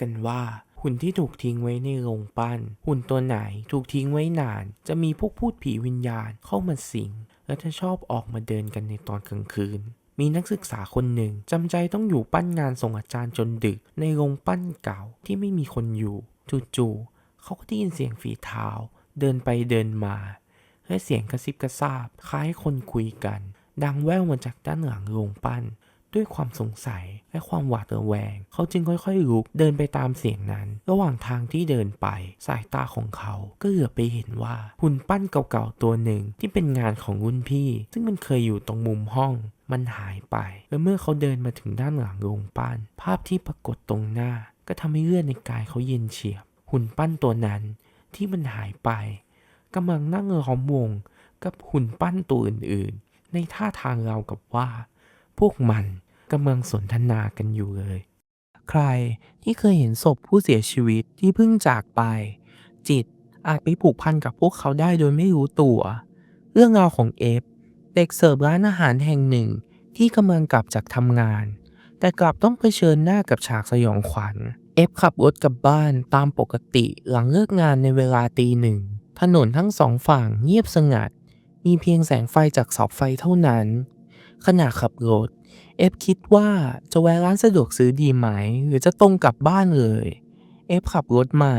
กันว่าหุ่นที่ถูกทิ้งไว้ในโรงปั้น หุ่นตัวไหนถูกทิ้งไว้นาน จะมีพวกพูดผีวิญญาณเข้ามาสิง และจะชอบออกมาเดินกันในตอนกลางคืน มีนักศึกษาคนหนึ่งจำใจต้องอยู่ปั้นงานส่งอาจารย์จนดึก ในโรงปั้นเก่าที่ไม่มีคนอยู่ จู่ๆเขาก็ได้ยินเสียงฝีเท้า เดินไปเดินมา และเสียงกระซิบกระซาบ คล้ายคนคุยกัน ดังแว่วมาจากด้านหลังโรงปั้น ด้วยความสงสัยและความหวาดระแวง เขาจึงค่อยๆลุกเดินไปตามเสียงนั้น ระหว่างทางที่เดินไป สายตาของเขาก็เหลือไปเห็นว่าหุ่นปั้นเก่าๆตัวหนึ่งที่เป็นงานของรุ่นพี่ ซึ่งมันเคยอยู่ตรงมุมห้องมันหายไป และเมื่อเขาเดินมาถึงด้านหลังโรงปั้น ภาพที่ปรากฏตรงหน้า ก็ทำให้เลือดในกายเขาเย็นเฉียบ หุ่นปั้นตัวนั้นที่มันหายไปกำลังนั่งล้อมวงกับหุ่นปั้นตัวอื่นๆ ในท่าทางเราวกับว่า พวกมันกำลังสนทนากันอยู่เลย ใครที่เคยเห็นศพผู้เสียชีวิตที่เพิ่งจากไป จิตอาจไปผูกพันกับพวกเขาได้โดยไม่รู้ตัว เรื่องราวของเอฟ เด็กเสิร์ฟร้านอาหารแห่งหนึ่งที่กำลังกลับจากทำงาน แต่กลับต้องเผชิญหน้ากับฉากสยองขวัญ เอฟขับรถกลับบ้านตามปกติหลังเลิกงานในเวลาตีหนึ่ง ถนนทั้งสองฝั่งเงียบสงัด มีเพียงแสงไฟจากเสาไฟเท่านั้น ขณะขับรถ เอฟคิดว่าจะแวะร้านสะดวกซื้อดีไหม หรือจะตรงกลับบ้านเลย เอฟขับรถมา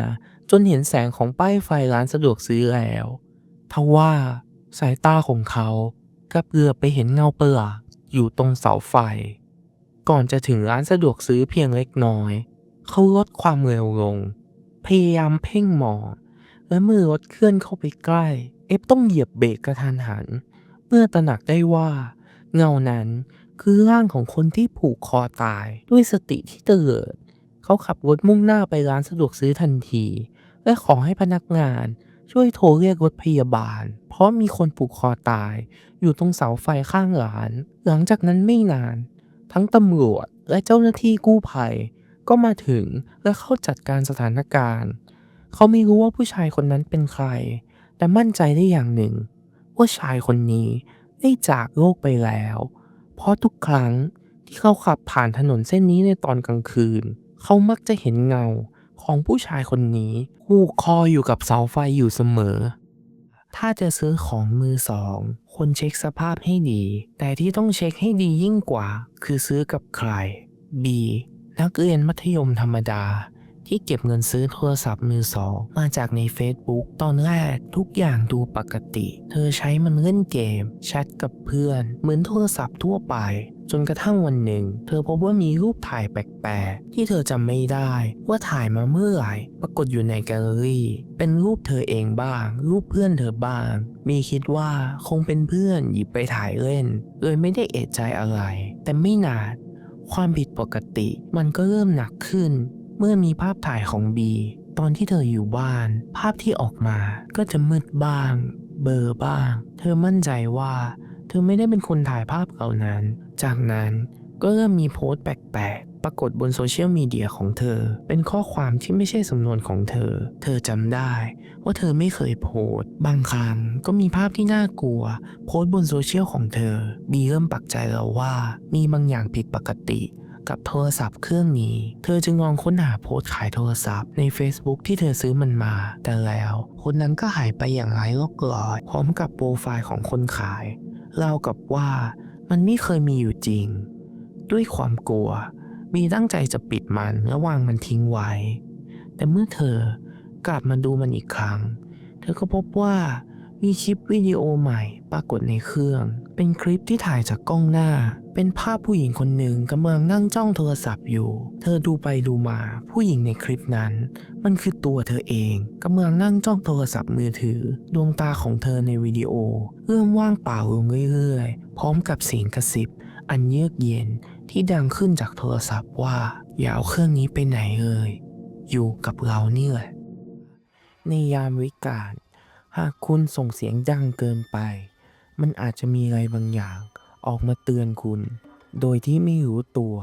จนเห็นแสงของป้ายไฟร้านสะดวกซื้อแล้วทว่าสายตาของเขากลับเหลือบไปเห็นเงาเประหลาอยู่ตรงเสาไฟ ก่อนจะถึงร้านสะดวกซื้อเพียงเล็กน้อย เขาลดความเร็วลง พยายามเพ่งมองและเมื่อรถเคลื่อนเข้าไปใกล้ เอฟต้องเหยียบเบรกกระทันหัน เมื่อตระหนักได้ว่า เงานั้นคือร่างของคนที่ผูกคอตายด้วยสติที่เตลิด เขาขับรถมุ่งหน้าไปร้านสะดวกซื้อทันที และขอให้พนักงานช่วยโทรเรียกรถพยาบาล เพราะมีคนผูกคอตาย อยู่ตรงเสาไฟข้างร้าน หลังจากนั้นไม่นาน ทั้งตำรวจและเจ้าหน้าที่กู้ภัย ก็มาถึงและเข้าจัดการสถานการณ์ เขาไม่รู้ว่าผู้ชายคนนั้นเป็นใคร แต่มั่นใจได้อย่างหนึ่ง ว่าชายคนนี้ ได้จากโลกไปแล้ว เพราะทุกครั้งที่เขาขับผ่านถนนเส้นนี้ในตอนกลางคืน เขามักจะเห็นเงาของผู้ชายคนนี้ผูกคออยู่กับเสาไฟอยู่เสมอ ถ้าจะซื้อของมือสองควรเช็คสภาพให้ดี แต่ที่ต้องเช็คให้ดียิ่งกว่า คือซื้อกับใคร B นักเรียนมัธยมธรรมดา ที่เก็บเงินซื้อโทรศัพท์มือสองมาจากใน Facebook ตอนแรกทุกอย่างดูปกติ เธอใช้มันเล่นเกม แชทกับเพื่อน เหมือนโทรศัพท์ทั่วไปจนกระทั่งวันหนึ่ง เธอพบว่ามีรูปถ่ายแปลกๆ ที่เธอจำไม่ได้ว่าถ่ายมาเมื่อไหร่ปรากฏอยู่ในแกลเลอรี่ เป็นรูปเธอเองบ้าง รูปเพื่อนเธอบ้าง มีคิดว่าคงเป็นเพื่อนหยิบไปถ่ายเล่นเลยไม่ได้เอะใจอะไร แต่ไม่นานความผิดปกติมันก็เริ่มหนักขึ้น เมื่อมีภาพถ่ายของบีตอนที่เธออยู่บ้าน ภาพที่ออกมาก็จะมืดบ้าง เบลอบ้าง เธอมั่นใจว่า เธอไม่ได้เป็นคนถ่ายภาพเหล่านั้น จากนั้นก็เริ่มมีโพสต์แปลกๆ ปรากฏบนโซเชียลมีเดียของเธอ เป็นข้อความที่ไม่ใช่สำนวนของเธอ เธอจำได้ว่าเธอไม่เคยโพสต์ บางครั้งก็มีภาพที่น่ากลัว โพสต์บนโซเชียลของเธอบีเริ่มปักใจแล้วว่า มีบางอย่างผิดปกติ กับโทรศัพท์เครื่องนี้ เธอจึงลองค้นหาโพสต์ขายโทรศัพท์ใน Facebook ที่เธอซื้อมันมา แต่แล้วคนนั้นก็หายไปอย่างไร้ร่องรอย พร้อมกับโปรไฟล์ของคนขายเล่ากับว่ามันไม่เคยมีอยู่จริง ด้วยความกลัว มีตั้งใจจะปิดมันและวางมันทิ้งไว้ แต่เมื่อเธอกลับมาดูมันอีกครั้ง เธอก็พบว่ามีคลิปวิดีโอใหม่ปรากฏในเครื่อง เป็นคลิปที่ถ่ายจากกล้องหน้า เป็นภาพผู้หญิงคนหนึ่งกำลังนั่งจ้องโทรศัพท์อยู่ เธอดูไปดูมา ผู้หญิงในคลิปนั้น มันคือตัวเธอเองกำลังนั่งจ้องโทรศัพท์มือถือ ดวงตาของเธอในวิดีโอเริ่มว่างเปล่าลงเรื่อยๆ พร้อมกับเสียงกระซิบ อันเยือกเย็นที่ดังขึ้นจากโทรศัพท์ว่า อย่าเอาเครื่องนี้ไปไหนเลยอยู่กับเรานี่แหละในยามวิกาลหากคุณส่งเสียงดังเกินไป มันอาจจะมีอะไรบางอย่าง ออกมาเตือนคุณ โดยที่ไม่รู้ตัว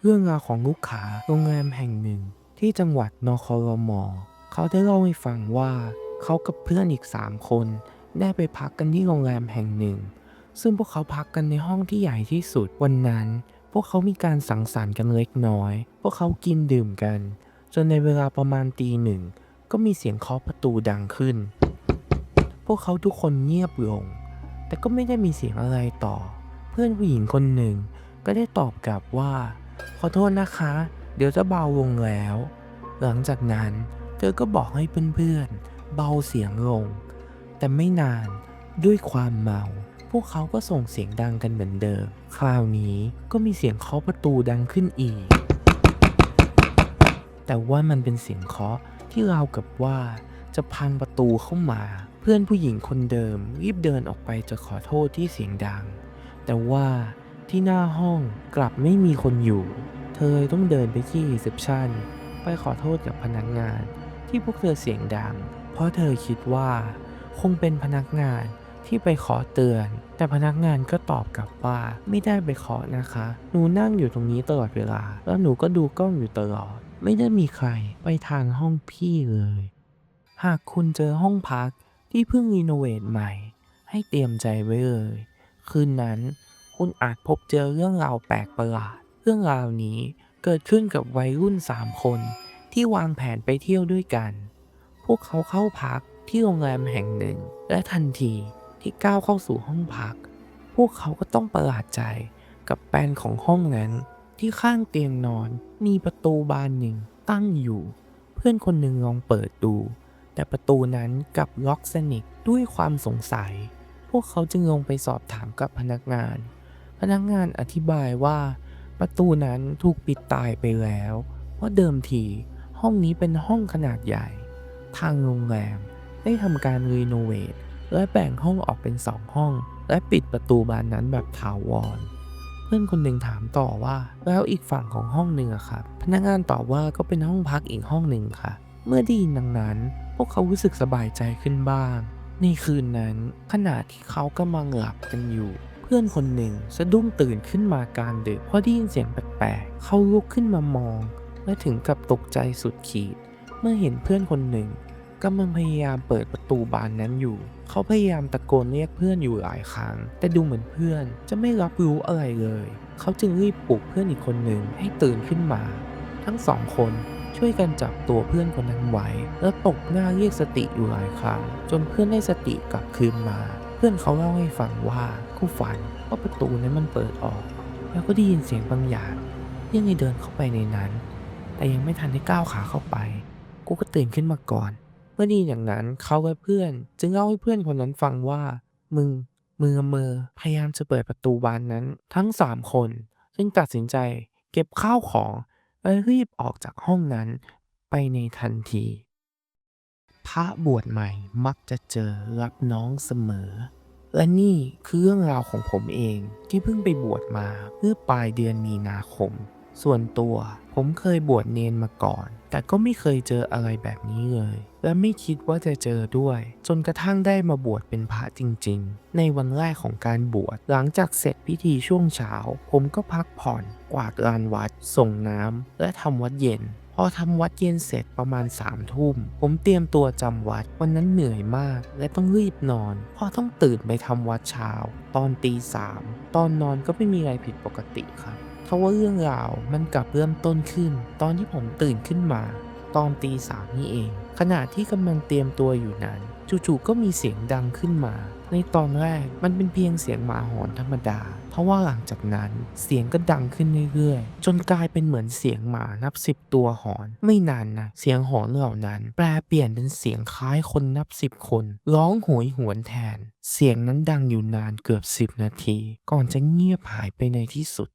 เรื่องราวของลูกค้าโรงแรมแห่งหนึ่ง ที่จังหวัดนครมเขาได้เล่าให้ฟังว่าเขากับเพื่อนอีก3คนได้ไปพักกันที่โรงแรมแห่งหนึ่ง ซึ่งพวกเขาพักกันในห้องที่ใหญ่ที่สุดวันนั้น พวกเขามีการสังสรรค์กันเล็กน้อย พวกเขากินดื่มกัน จนในเวลาประมาณตีหนึ่งก็มีเสียงเคาะประตูดังขึ้น พวกเขาทุกคนเงียบลง แต่ก็ไม่ได้มีเสียงอะไรต่อ เพื่อนผู้หญิงคนหนึ่ง ก็ได้ตอบกลับว่า ขอโทษนะคะ เดี๋ยวจะเบาลงแล้ว หลังจากนั้นเธอก็บอกให้เพื่อนๆเบาเสียงลง แต่ไม่นานด้วยความเมา พวกเขาก็ส่งเสียงดังกันเหมือนเดิม คราวนี้ก็มีเสียงเคาะประตูดังขึ้นอีก แต่ว่ามันเป็นเสียงเคาะที่ราวกับว่าจะพังประตูเข้ามา เพื่อนผู้หญิงคนเดิมรีบเดินออกไปจะขอโทษที่เสียงดัง แต่ว่าที่หน้าห้องกลับไม่มีคนอยู่ เธอต้องเดินไปที่รีเซพชันไปขอโทษกับพนักงาน ที่พวกเธอเสียงดัง เพราะเธอคิดว่า คงเป็นพนักงานที่ไปขอเตือน แต่พนักงานก็ตอบกลับว่าไม่ได้ไปขอนะคะ หนูนั่งอยู่ตรงนี้ตลอดเวลา แล้วหนูก็ดูกล้องอยู่ตลอด ไม่ได้มีใครไปทางห้องพี่เลย หากคุณเจอห้องพัก ที่เพิ่งรีโนเวทใหม่ ให้เตรียมใจไว้เลย คืนนั้นคุณอาจพบเจอเรื่องราวแปลกประหลาด เรื่องราวนี้เกิดขึ้นกับวัยรุ่น 3 คน ที่วางแผนไปเที่ยวด้วยกัน พวกเขาเข้าพักที่โรงแรมแห่งหนึ่ง และทันทีที่ก้าวเข้าสู่ห้องพัก พวกเขาก็ต้องประหลาดใจกับแปลนของห้องนั้น ที่ข้างเตียงนอนมีประตูบานหนึ่งตั้งอยู่ เพื่อนคนหนึ่งลองเปิดดู แต่ประตูนั้นกลับล็อกสนิทด้วยความสงสัย พวกเขาจึงลงไปสอบถามกับพนักงาน พนักงานอธิบายว่า ประตูนั้นถูกปิดตายไปแล้ว เพราะเดิมทีห้องนี้เป็นห้องขนาดใหญ่ ทางโรงแรมได้ทำการรีโนเวทและแบ่งห้องออกเป็นสองห้อง และปิดประตูบานนั้นแบบถาวร เพื่อนคนหนึ่งถามต่อว่า แล้วอีกฝั่งของห้องหนึ่งอะครับ พนักงานตอบว่าก็เป็นห้องพักอีกห้องหนึ่งค่ะ เมื่อได้ยินดังนั้น พวกเขารู้สึกสบายใจขึ้นบ้าง ในคืนนั้นขณะที่เขากำลังหลับกันอยู่ เพื่อนคนหนึ่งสะดุ้งตื่นขึ้นมากลารดึกเพราะได้ยินเสียงแปลกๆ เขาลุกขึ้นมามอง และถึงกับตกใจสุดขีด เมื่อเห็นเพื่อนคนหนึ่งกำลังพยายามเปิดประตูบานนั้นอยู่ เขาพยายามตะโกนเรียกเพื่อนอยู่หลายครั้ง แต่ดูเหมือนเพื่อนจะไม่รับรู้อะไรเลย เขาจึงรีบปลุกเพื่อนอีกคนหนึ่งให้ตื่นขึ้นมา ทั้งสองคน ช่วยกันจับตัวเพื่อนคนนั้นไว้ แล้วตบหน้าเรียกสติอยู่หลายครั้ง จนเพื่อนได้สติกลับคืนมา เพื่อนเขาเล่าให้ฟังว่าคู่ฝันว่าประตูนั้นมันเปิดออก แล้วก็ได้ยินเสียงบางอย่างยังไงเดินเข้าไปในนั้น แต่ยังไม่ทันได้ก้าวขาเข้าไป กูก็ตื่นขึ้นมาก่อน เมื่อดีอย่างนั้นเขาและเพื่อน จึงเล่าให้เพื่อนคนนั้นฟังว่า มึงมือเมอพยายามจะเปิดประตูบานนั้นทั้งสามคนจึงตัดสินใจเก็บข้าวของ และรีบออกจากห้องนั้นไปในทันที พระบวชใหม่มักจะเจอรับน้องเสมอ และนี่คือเรื่องราวของผมเองที่เพิ่งไปบวชมาเมื่อปลายเดือนมีนาคม ส่วนตัวผมเคยบวชเนนมาก่อน แต่ก็ไม่เคยเจออะไรแบบนี้เลย และไม่คิดว่าจะเจอด้วย จนกระทั่งได้มาบวชเป็นพระจริง ๆ ในวันแรกของการบวชหลังจากเสร็จพิธีช่วงเช้า ผมก็พักผ่อนกวาดลานวัด ส่งน้ำและทำวัดเย็นพอทำวัดเย็นเสร็จประมาณ3ามทุ่ม ผมเตรียมตัวจำวัดวันนั้นเหนื่อยมาก และต้องรีบนอนพราะต้องตื่นไปทำวัดเช้า ตอนตีสามตอนนอนก็ไม่มีอะไรผิดปกติครับเพราะว่าเรื่องราวมันกลับเริ่มต้นขึ้น ตอนที่ผมตื่นขึ้นมา ตอนตีสามนี่เอง ขณะที่กำลังเตรียมตัวอยู่นั้น จู่ๆก็มีเสียงดังขึ้นมา ในตอนแรกมันเป็นเพียงเสียงหมาหอนธรรมดา เพราะว่าหลังจากนั้นเสียงก็ดังขึ้นเรื่อยๆ จนกลายเป็นเหมือนเสียงหมานับสิบตัวหอน ไม่นานนะเสียงหอนเหล่านั้น แปลเปลี่ยนเป็นเสียงคล้ายคนนับสิบคน ร้องโหยหวนแทน เสียงนั้นดังอยู่นานเกือบสิบนาที ก่อนจะเงียบหายไปในที่สุด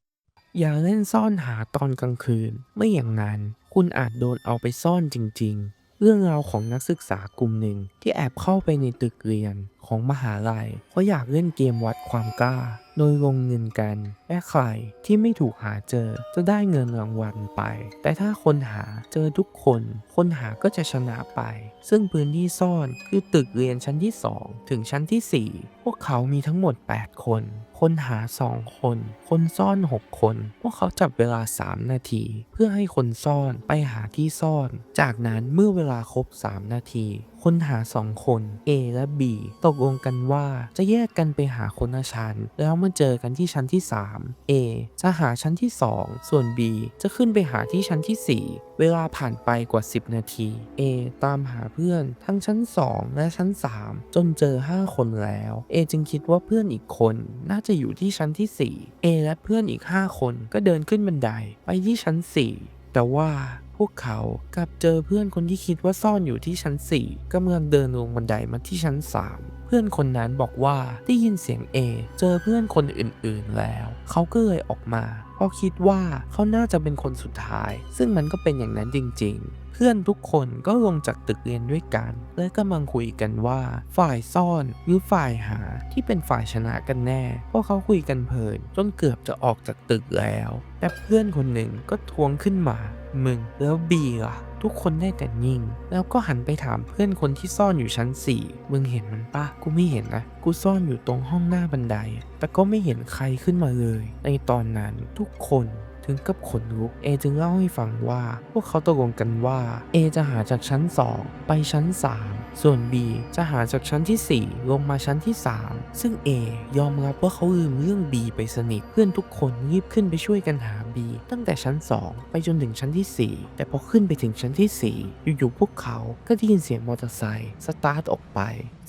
อย่าเล่นซ่อนหาตอนกลางคืน ไม่อย่างนั้น คุณอาจโดนเอาไปซ่อนจริง ๆ เรื่องราวของนักศึกษากลุ่มหนึ่งที่แอบเข้าไปในตึกเรียนของมหาลัยเพราะอยากเล่นเกมวัดความกล้าโดยลงเงินกันและใครที่ไม่ถูกหาเจอจะได้เงินรางวัลไป แต่ถ้าคนหาเจอทุกคน คนหาก็จะชนะไป ซึ่งพื้นที่ซ่อนคือตึกเรียนชั้นที่ 2 ถึงชั้นที่ 4 พวกเขามีทั้งหมด 8 คน คนหา 2 คน คนซ่อน 6 คน พวกเขาจับเวลา 3 นาที เพื่อให้คนซ่อนไปหาที่ซ่อน จากนั้นเมื่อเวลาครบ 3 นาที คคนหาสองคน A และ B ตกลงกันว่าจะแยกกันไปหาคนละชั้น แล้วมาเจอกันที่ชั้นที่ 3 A จะหาชั้นที่ 2 ส่วน B จะขึ้นไปหาที่ชั้นที่ 4 เวลาผ่านไปกว่า 10 นาที A ตามหาเพื่อนทั้งชั้น 2 และชั้น 3 จนเจอ 5 คนแล้ว A จึงคิดว่าเพื่อนอีกคนน่าจะอยู่ที่ชั้นที่ 4 A และเพื่อนอีก 5 คนก็เดินขึ้นบันไดไปที่ชั้น 4 แต่ว่า พวกเขากลับเจอเพื่อนคนที่คิดว่าซ่อนอยู่ที่ชั้น 4กำลังเดินลงบันไดมาที่ชั้น 3 เพื่อนคนนั้นบอกว่าได้ยินเสียง A เจอเพื่อนคนอื่นๆแล้ว เขาก็เลยออกมาเพราะคิดว่าเขาน่าจะเป็นคนสุดท้าย ซึ่งมันก็เป็นอย่างนั้นจริง ๆเพื่อนทุกคนก็ลงจากตึกเรียนด้วยกัน และกำลังคุยกันว่า ฝ่ายซ่อนหรือฝ่ายหาที่เป็นฝ่ายชนะกันแน่พราะเขาคุยกันเพลินจนเกือบจะออกจากตึกแล้ว แต่เพื่อนคนหนึ่งก็ทวงขึ้นมา มึง แล้วบีล่ะ ทุกคนได้แต่นิ่ง แล้วก็หันไปถามเพื่อนคนที่ซ่อนอยู่ชั้น 4 มึงเห็นมันปะกูไม่เห็นนะ กูซ่อนอยู่ตรงห้องหน้าบันได แต่ก็ไม่เห็นใครขึ้นมาเลย ในตอนนั้นทุกคน ถึงกับขนลุกเอจึงเล่าให้ฟังว่า พวกเขาตกลงกันว่า A จะหาจากชั้น 2 ไปชั้น 3 ส่วน B จะหาจากชั้นที่ 4 ลงมาชั้นที่ 3 ซึ่ง A ยอมรับว่าเขาลืมเรื่อง B ไปสนิทเพื่อนทุกคนรีบขึ้นไปช่วยกันหา B ตั้งแต่ชั้น 2 ไปจนถึงชั้นที่ 4 แต่พอขึ้นไปถึงชั้นที่ 4 อยู่ๆพวกเขาก็ได้ยินเสียงมอเตอร์ไซค์สตาร์ทออกไป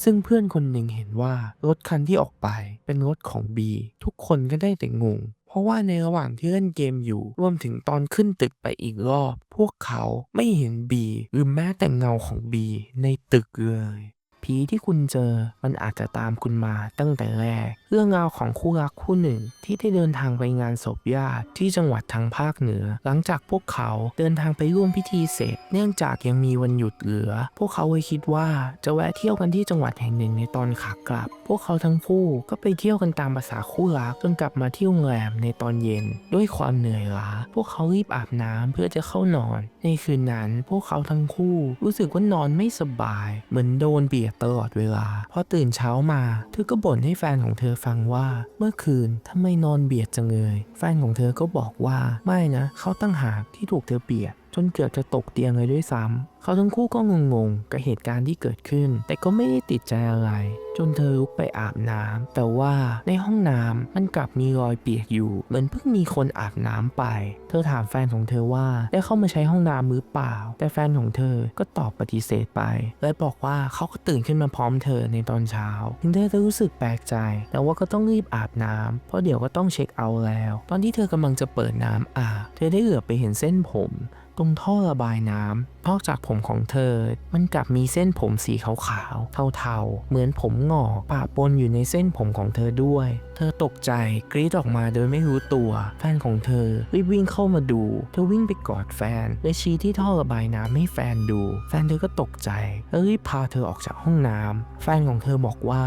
ซึ่งเพื่อนคนหนึ่งเห็นว่ารถคันที่ออกไปเป็นรถของ B ทุกคนก็ได้แต่งง ราะว่าในระหว่างที่เล่นเกมอยู่ รวมถึงตอนขึ้นตึกไปอีกรอบ พวกเขาไม่เห็นบีหรือแม้แต่เงาของบีในตึกเลย ผีที่คุณเจอมันอาจจะตามคุณมาตั้งแต่แรก เรื่องราวของคู่รักคู่หนึ่งที่ได้เดินทางไปงานศพญาติที่จังหวัดทางภาคเหนือ หลังจากพวกเขาเดินทางไปร่วมพิธีเสร็จ เนื่องจากยังมีวันหยุดเหลือ พวกเขาเลยคิดว่าจะแวะเที่ยวกันที่จังหวัดแห่งหนึ่งในตอนขากลับ พวกเขาทั้งคู่ก็ไปเที่ยวกันตามภาษาคู่รักจนกลับมาที่โรงแรมในตอนเย็น ด้วยความเหนื่อยล้า พวกเขารีบอาบน้ำเพื่อจะเข้านอน ในคืนนั้นพวกเขาทั้งคู่รู้สึกว่านอนไม่สบาย เหมือนโดนเบียดตลอดเวลา พอตื่นเช้ามา เธอก็บ่นให้แฟนของเธอฟังว่า เมื่อคืนทำไมนอนเบียดจังเลย แฟนของเธอก็บอกว่าไม่นะ เขาตั้งหากที่ถูกเธอเบียด จนเกือบจะตกเตียงเลยด้วยซ้ำเขาทั้งคู่ก็งงๆกับเหตุการณ์ที่เกิดขึ้น แต่ก็ไม่ได้ติดใจอะไร จนเธอลุกไปอาบน้ำแต่ว่าในห้องน้ำมันกลับมีรอยเปียกอยู่ เหมือนเพิ่งมีคนอาบน้ำไป เธอถามแฟนของเธอว่าได้เข้ามาใช้ห้องน้ำหรือเปล่า แต่แฟนของเธอก็ตอบปฏิเสธไป และบอกว่าเขาก็ตื่นขึ้นมาพร้อมเธอในตอนเช้าถึงเธอจะรู้สึกแปลกใจ แต่ว่าก็ต้องรีบอาบน้ำเพราะเดี๋ยวก็ต้องเช็คเอาท์แล้ว ตอนที่เธอกำลังจะเปิดน้ำอาบเธอได้เหลือไปเห็นเส้นผม ตรงท่อระบายน้ำนอกจากผมของเธอ มันกลับมีเส้นผมสีขาวๆ เทาๆ เหมือนผมงอกปะปนอยู่ในเส้นผมของเธอด้วย เธอตกใจกรีดออกมาโดยไม่รู้ตัว แฟนของเธอรีบวิ่งเข้ามาดู เธอวิ่งไปกอดแฟนและชี้ที่ท่อระบายน้ำให้แฟนดู แฟนเธอก็ตกใจแล้วรีบพาเธอออกจากห้องน้ำแฟนของเธอบอกว่า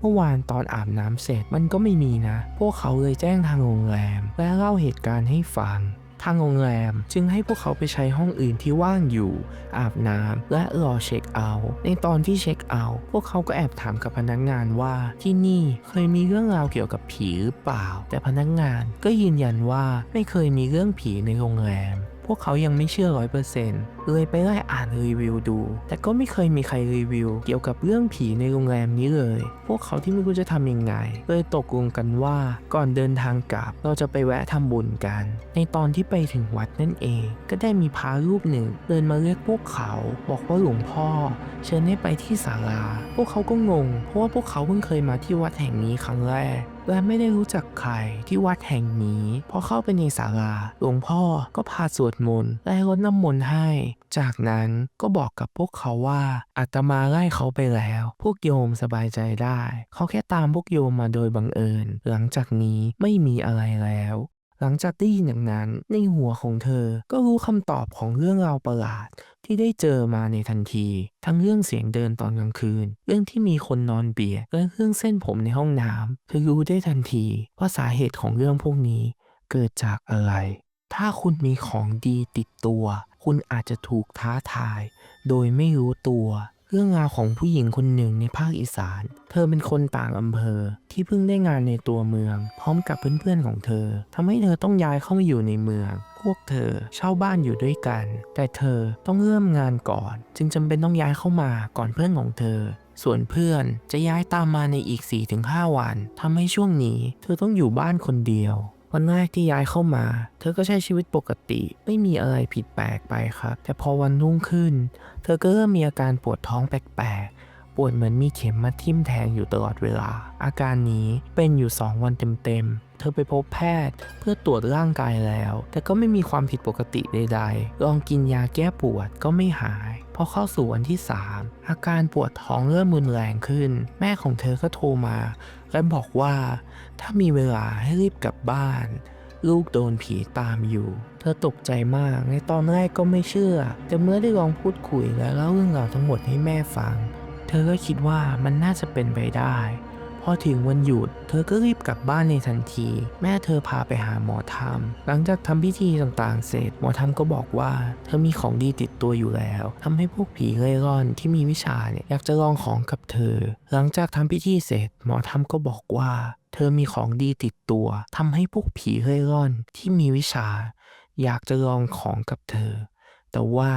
เมื่อวานตอนอาบน้ำเสร็จมันก็ไม่มีนะ พวกเขาเลยแจ้งทางโรงแรม และเล่าเหตุการณ์ให้ฟัง ทางโรงแรมจึงให้พวกเขาไปใช้ห้องอื่นที่ว่างอยู่ อาบน้ำและรอเช็คเอาท์ในตอนที่เช็คเอาท์พวกเขาก็แอบถามกับพนักงานว่าที่นี่เคยมีเรื่องราวเกี่ยวกับผีหรือเปล่า แต่พนักงานก็ยืนยันว่าไม่เคยมีเรื่องผีในโรงแรม พวกเขายังไม่เชื่อร้อยเปอร์เซ็นต์เลยไปไล่อ่านรีวิวดู แต่ก็ไม่เคยมีใครรีวิว เกี่ยวกับเรื่องผีในโรงแรมนี้เลย พวกเขาที่ไม่รู้จะทำยังไงเลยตกลงกันว่าก่อนเดินทางกลับเราจะไปแวะทำบุญกัน ในตอนที่ไปถึงวัดนั่นเอง ก็ได้มีพระรูปหนึ่ง เดินมาเรียกพวกเขา บอกว่าหลวงพ่อ เชิญให้ไปที่ศาลา พวกเขาก็งง เพราะว่าพวกเขาเพิ่งเคยมาที่วัดแห่งนี้ครั้งแรก และไม่ได้รู้จักใครที่วัดแห่งนี้ พอเข้าไปในศาลาหลวงพ่อก็พาสวดมนต์และรดน้ำมนต์ให้ จากนั้นก็บอกกับพวกเขาว่าอาตมาไล่เขาไปแล้ว พวกโยมสบายใจได้ เขาแค่ตามพวกโยมมาโดยบังเอิญ หลังจากนี้ไม่มีอะไรแล้ว หลังจากได้ยินอย่างนั้นในหัวของเธอก็รู้คำตอบของเรื่องราวประหลาดที่ได้เจอมาในทันที ทั้งเรื่องเสียงเดินตอนกลางคืน เรื่องที่มีคนนอนเบียดและเรื่องเส้นผมในห้องน้ำเธอรู้ได้ทันทีว่าสาเหตุของเรื่องพวกนี้เกิดจากอะไร ถ้าคุณมีของดีติดตัว คุณอาจจะถูกท้าทาย โดยไม่รู้ตัว เรื่องราวของผู้หญิงคนหนึ่งในภาคอีสาน เธอเป็นคนต่างอำเภอที่เพิ่งได้งานในตัวเมือง พร้อมกับเพื่อนๆของเธอทำให้เธอต้องย้ายเข้ามาอยู่ในเมือง พวกเธอเช่าบ้านอยู่ด้วยกัน แต่เธอต้องเริ่มงานก่อน จึงจำเป็นต้องย้ายเข้ามาก่อนเพื่อนของเธอ ส่วนเพื่อนจะย้ายตามมาในอีก 4-5 วันทำให้ช่วงนี้ เธอต้องอยู่บ้านคนเดียว วันแรกที่ย้ายเข้ามา เธอก็ใช้ชีวิตปกติ ไม่มีอะไรผิดแปลกไปครับ แต่พอวันรุ่งขึ้น เธอก็เริ่มมีอาการปวดท้องแปลก ปวดเหมือนมีเข็มมาทิ่มแทงอยู่ตลอดเวลา อาการนี้เป็นอยู่ 2 วันเต็มๆ เธอไปพบแพทย์เพื่อตรวจร่างกายแล้ว แต่ก็ไม่มีความผิดปกติใดๆ ลองกินยาแก้ปวดก็ไม่หายพอเข้าสู่วันที่ 3 อาการปวดท้องเริ่มรุนแรงขึ้น แม่ของเธอก็โทรมา และบอกว่า ถ้ามีเวลาให้รีบกลับบ้าน ลูกโดนผีตามอยู่ เธอตกใจมากในตอนแรกก็ไม่เชื่อ แต่เมื่อได้ลองพูดคุยและเล่าเรื่องราวทั้งหมดให้แม่ฟัง เธอก็คิดว่ามันน่าจะเป็นไปได้ พอถึงวันหยุด เธอก็รีบกลับบ้านในทันที แม่เธอพาไปหาหมอธรรม หลังจากทำพิธีต่างๆ เสร็จ หมอธรรมก็บอกว่า เธอมีของดีติดตัวอยู่แล้ว ทำให้พวกผีเร่ร่อนที่มีวิชาเนี่ยอยากจะลองของกับเธอ หลังจากทำพิธีเสร็จ หมอธรรมก็บอกว่า เธอมีของดีติดตัวทำให้พวกผีเร่ร่อนที่มีวิชา อยากจะลองของกับเธอ แต่ว่า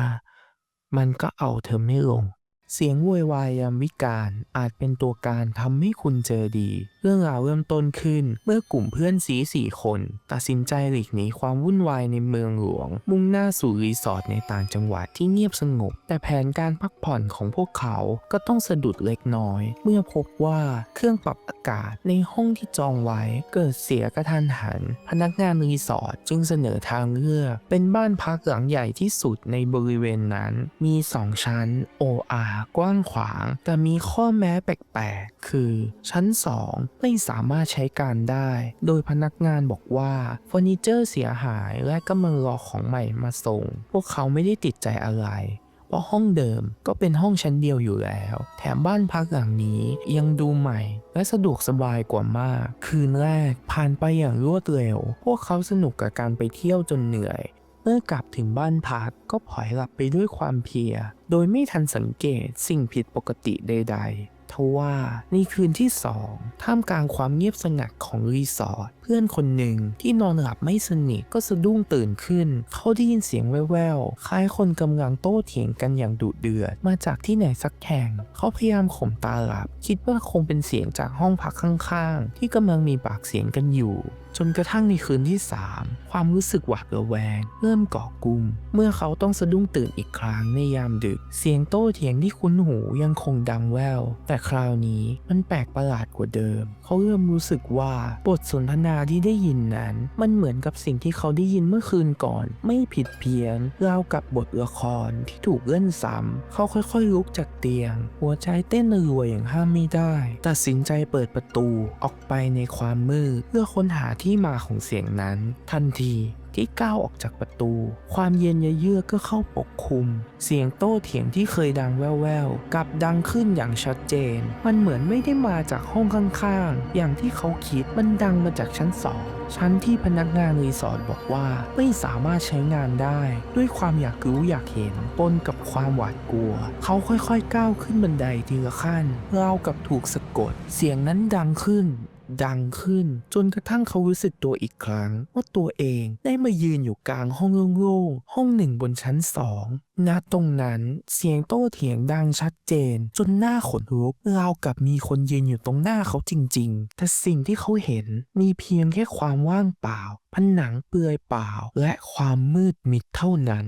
มันก็เอาเธอไม่ลง เสียงโวยวายยามวิกาลอาจเป็นตัวการทำให้คุณเจอดีเรื่องราวเริ่มต้นขึ้น เมื่อกลุ่มเพื่อนสีสี่คน ตัดสินใจหลีกหนีความวุ่นวายในเมืองหลวง มุ่งหน้าสู่รีสอร์ทในต่างจังหวัดที่เงียบสงบ แต่แผนการพักผ่อนของพวกเขาก็ต้องสะดุดเล็กน้อย เมื่อพบว่าเครื่องปรับอากาศในห้องที่จองไว้เกิดเสียกระทันหัน พนักงานรีสอร์ทจึงเสนอทางเลือกเป็นบ้านพักหลังใหญ่ที่สุดในบริเวณนั้น มีสองชั้นโออากว้างขวาง แต่มีข้อแม้แปลกๆ คือชั้น 2 ไม่สามารถใช้การได้ โดยพนักงานบอกว่าเฟอร์นิเจอร์เสียหายและกำลังรอของใหม่มาส่ง พวกเขาไม่ได้ติดใจอะไรเพราะห้องเดิมก็เป็นห้องชั้นเดียวอยู่แล้ว แถมบ้านพักหลังนี้ยังดูใหม่ และสะดวกสบายกว่ามาก คืนแรกผ่านไปอย่างรวดเร็ว พวกเขาสนุกกับการไปเที่ยวจนเหนื่อย เมื่อกลับถึงบ้านพักก็พอยหลับไปด้วยความเพลีย โดยไม่ทันสังเกตสิ่งผิดปกติใด ๆ ทว่าในคืนที่สองท่ามกลางความเงียบสงัดของรีสอร์ทเพื่อนคนหนึ่งที่นอนหลับไม่สนิทก็สะดุ้งตื่นขึ้น เขาได้ยินเสียงแว่วๆคล้ายคนกำลังโต้เถียงกันอย่างดุเดือด มาจากที่ไหนสักแห่ง เขาพยายามข่มตาหลับ คิดว่าคงเป็นเสียงจากห้องพักข้างๆ ที่กำลังมีปากเสียงกันอยู่จนกระทั่งในคืนที่ 3 ความรู้สึกหวาดระแวง เริ่มก่อกลุ่มเมื่อเขาต้องสะดุ้งตื่นอีกครั้งในยามดึก เสียงโต้เถียงที่คุ้นหูยังคงดังแว่วแต่คราวนี้มันแปลกประหลาดกว่าเดิม เขาเริ่มรู้สึกว่าบทสนทนาที่ได้ยินนั้น มันเหมือนกับสิ่งที่เขาได้ยินเมื่อคืนก่อน ไม่ผิดเพี้ยนราวกับบทละครที่ถูกเล่นซ้ำเขาค่อยๆลุกจากเตียง หัวใจเต้นรัวอย่างห้ามไม่ได้ ตัดสินใจเปิดประตูออกไปในความมืดเพื่อค้นหาที่มาของเสียงนั้น ทันทีที่ก้าวออกจากประตู ความเย็นเยือกก็เข้าปกคลุม เสียงโต้เถียงที่เคยดังแว่วๆกลับดังขึ้นอย่างชัดเจน มันเหมือนไม่ได้มาจากห้องข้างๆ อย่างที่เขาคิดมันดังมาจากชั้นสองชั้นที่พนักงานรีสอร์ทบอกว่าไม่สามารถใช้งานได้ ด้วยความอยากรู้อยากเห็นปนกับความหวาดกลัว เขาค่อยๆก้าวขึ้นบันไดทีละขั้นราวกับถูกสะกด เสียงนั้นดังขึ้น ดังขึ้น จนกระทั่งเขารู้สึกตัวอีกครั้ง ว่าตัวเองได้มายืนอยู่กลางห้องโล่งๆห้องหนึ่งบนชั้นสองณตรงนั้นเสียงโต้เถียงดังชัดเจน จนหน้าขนลุกราวกับมีคนยืนอยู่ตรงหน้าเขาจริง ๆ แต่สิ่งที่เขาเห็นมีเพียงแค่ความว่างเปล่า ผนังเปลือยเปล่า และความมืดมิดเท่านั้น